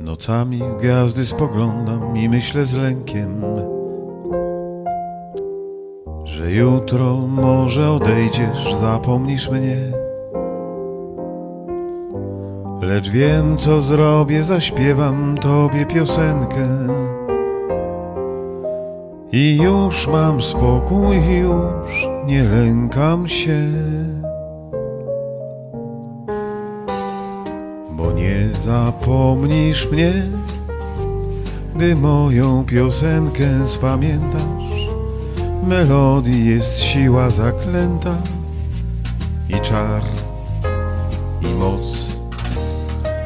Nocami gwiazdy spoglądam i myślę z lękiem, że jutro może odejdziesz, zapomnisz mnie. Lecz wiem, co zrobię, zaśpiewam tobie piosenkę. I już mam spokój, już nie lękam się. Bo nie zapomnisz mnie, gdy moją piosenkę spamiętasz. Melodii jest siła zaklęta i czar, i moc.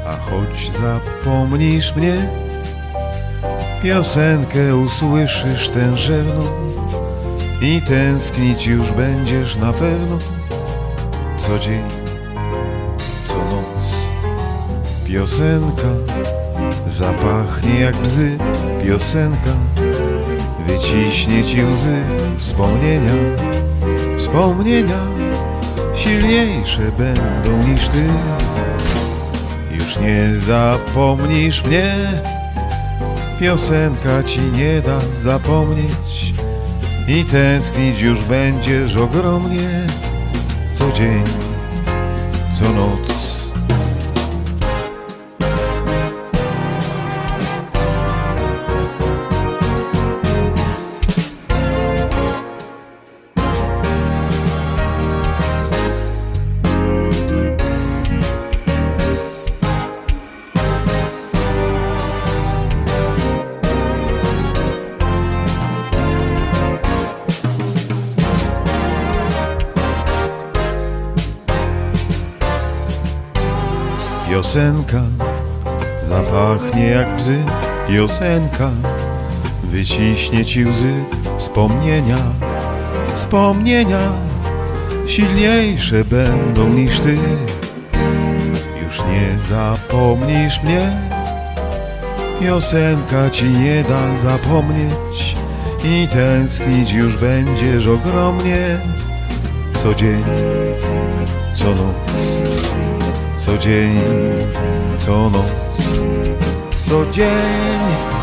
A choć zapomnisz mnie, piosenkę usłyszysz tężerną i tęsknić już będziesz na pewno co dzień, co noc. Piosenka zapachnie jak bzy, piosenka wyciśnie ci łzy wspomnienia, wspomnienia silniejsze będą niż ty. Już nie zapomnisz mnie, piosenka ci nie da zapomnieć i tęsknić już będziesz ogromnie co dzień, co noc. Piosenka zapachnie jak bzy, piosenka wyciśnie ci łzy. Wspomnienia, wspomnienia silniejsze będą niż ty. Już nie zapomnisz mnie, piosenka ci nie da zapomnieć. I tęsknić już będziesz ogromnie. Co dzień, co noc co dzień, co noc, co dzień,